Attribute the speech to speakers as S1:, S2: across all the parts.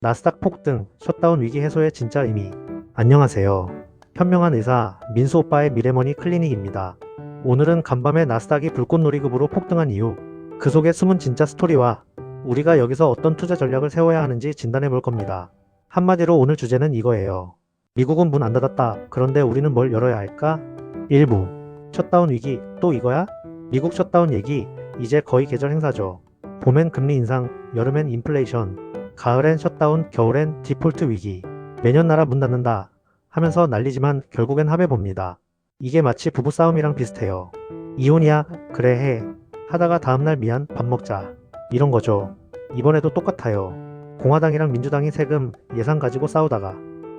S1: 나스닥 폭등, 셧다운 위기 해소의 진짜 의미. 안녕하세요. 현명한 의사 민수 오빠의 미래머니 클리닉입니다. 오늘은 간밤에 나스닥이 불꽃놀이급으로 폭등한 이유, 그 속에 숨은 진짜 스토리와 우리가 여기서 어떤 투자 전략을 세워야 하는지 진단해 볼 겁니다. 한마디로 오늘 주제는 이거예요. 미국은 문 안 닫았다. 그런데 우리는 뭘 열어야 할까? 일부. 셧다운 위기, 또 이거야? 미국 셧다운 얘기, 이제 거의 계절 행사죠. 봄엔 금리 인상, 여름엔 인플레이션, 가을엔 셧다운, 겨울엔 디폴트 위기. 매년 나라 문 닫는다 하면서 난리지만 결국엔 합해 봅니다. 이게 마치 부부싸움이랑 비슷해요. 이혼이야? 그래 해. 하다가 다음날 미안, 밥 먹자. 이런 거죠. 이번에도 똑같아요. 공화당이랑 민주당이 세금, 예산 가지고 싸우다가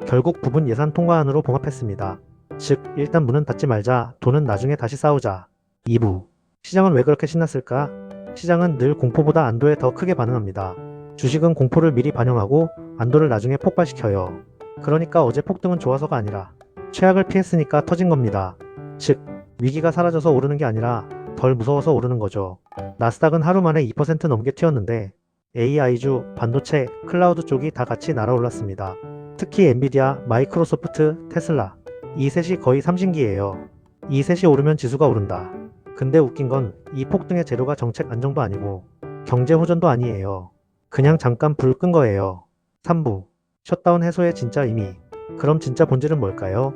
S1: 결국 부분 예산 통과안으로 봉합했습니다. 즉, 일단 문은 닫지 말자, 돈은 나중에 다시 싸우자. 2부. 시장은 왜 그렇게 신났을까? 시장은 늘 공포보다 안도에 더 크게 반응합니다. 주식은 공포를 미리 반영하고 안도를 나중에 폭발시켜요. 그러니까 어제 폭등은 좋아서가 아니라 최악을 피했으니까 터진 겁니다. 즉, 위기가 사라져서 오르는 게 아니라 덜 무서워서 오르는 거죠. 나스닥은 하루 만에 2% 넘게 튀었는데 AI주, 반도체, 클라우드 쪽이 다 같이 날아올랐습니다. 특히 엔비디아, 마이크로소프트, 테슬라 이 셋이 거의 삼신기예요. 이 셋이 오르면 지수가 오른다. 근데 웃긴 건 이 폭등의 재료가 정책 안정도 아니고 경제 호전도 아니에요. 그냥 잠깐 불 끈 거예요. 3부 셧다운 해소의 진짜 의미 그럼 진짜 본질은 뭘까요?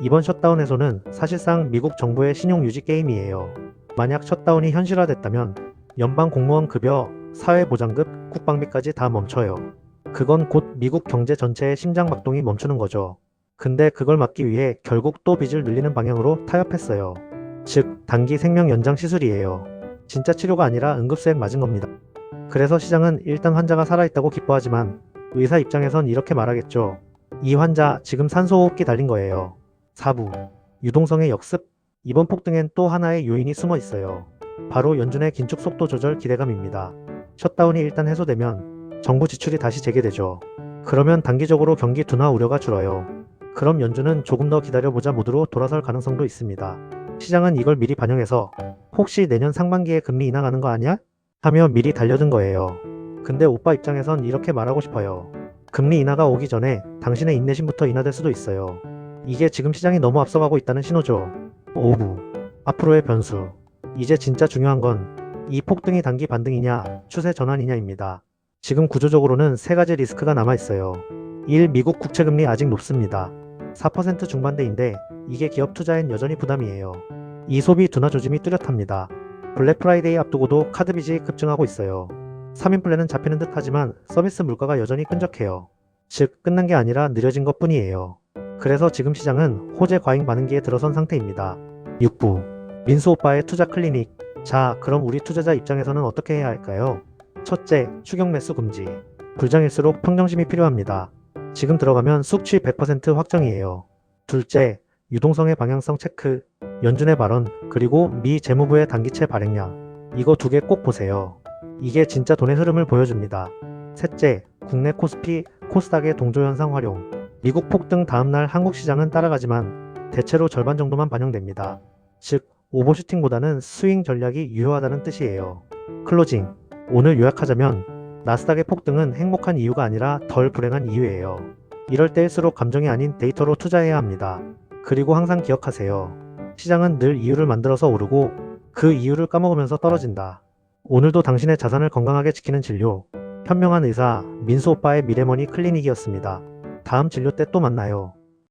S1: 이번 셧다운 해소는 사실상 미국 정부의 신용 유지 게임이에요. 만약 셧다운이 현실화됐다면 연방 공무원 급여, 사회보장급, 국방비까지 다 멈춰요. 그건 곧 미국 경제 전체의 심장박동이 멈추는 거죠. 근데 그걸 막기 위해 결국 또 빚을 늘리는 방향으로 타협했어요. 즉, 단기 생명 연장 시술이에요. 진짜 치료가 아니라 응급수액 맞은 겁니다. 그래서 시장은 일단 환자가 살아있다고 기뻐하지만 의사 입장에선 이렇게 말하겠죠. 이 환자 지금 산소호흡기 달린 거예요. 4부. 유동성의 역습? 이번 폭등엔 또 하나의 요인이 숨어 있어요. 바로 연준의 긴축 속도 조절 기대감입니다. 셧다운이 일단 해소되면 정부 지출이 다시 재개되죠. 그러면 단기적으로 경기 둔화 우려가 줄어요. 그럼 연준은 조금 더 기다려보자 모드로 돌아설 가능성도 있습니다. 시장은 이걸 미리 반영해서 혹시 내년 상반기에 금리 인하가는 거 아니야? 하며 미리 달려든 거예요. 근데 오빠 입장에선 이렇게 말하고 싶어요. 금리 인하가 오기 전에 당신의 인내심부터 인하될 수도 있어요. 이게 지금 시장이 너무 앞서가고 있다는 신호죠. 5부. 앞으로의 변수. 이제 진짜 중요한 건 이 폭등이 단기 반등이냐, 추세 전환이냐입니다. 지금 구조적으로는 세 가지 리스크가 남아 있어요. 1. 미국 국채금리 아직 높습니다. 4% 중반대인데 이게 기업 투자엔 여전히 부담이에요. 2. 소비 둔화 조짐이 뚜렷합니다. 블랙 프라이데이 앞두고도 카드 빚이 급증하고 있어요. 3인 플랜은 잡히는 듯 하지만 서비스 물가가 여전히 끈적해요. 즉, 끝난 게 아니라 느려진 것 뿐이에요. 그래서 지금 시장은 호재 과잉 반응기에 들어선 상태입니다. 6부. 민수 오빠의 투자 클리닉. 자, 그럼 우리 투자자 입장에서는 어떻게 해야 할까요? 첫째, 추격 매수 금지. 불장일수록 평정심이 필요합니다. 지금 들어가면 숙취 100% 확정이에요. 둘째, 유동성의 방향성 체크. 연준의 발언, 그리고 미 재무부의 단기채 발행량. 이거 두 개 꼭 보세요. 이게 진짜 돈의 흐름을 보여줍니다. 셋째, 국내 코스피, 코스닥의 동조현상 활용. 미국 폭등 다음날 한국 시장은 따라가지만 대체로 절반 정도만 반영됩니다. 즉, 오버슈팅보다는 스윙 전략이 유효하다는 뜻이에요. 클로징. 오늘 요약하자면 나스닥의 폭등은 행복한 이유가 아니라 덜 불행한 이유예요. 이럴 때일수록 감정이 아닌 데이터로 투자해야 합니다. 그리고 항상 기억하세요. 시장은 늘 이유를 만들어서 오르고 그 이유를 까먹으면서 떨어진다. 오늘도 당신의 자산을 건강하게 지키는 진료. 현명한 의사 민수 오빠의 미래머니 클리닉이었습니다. 다음 진료 때 또 만나요.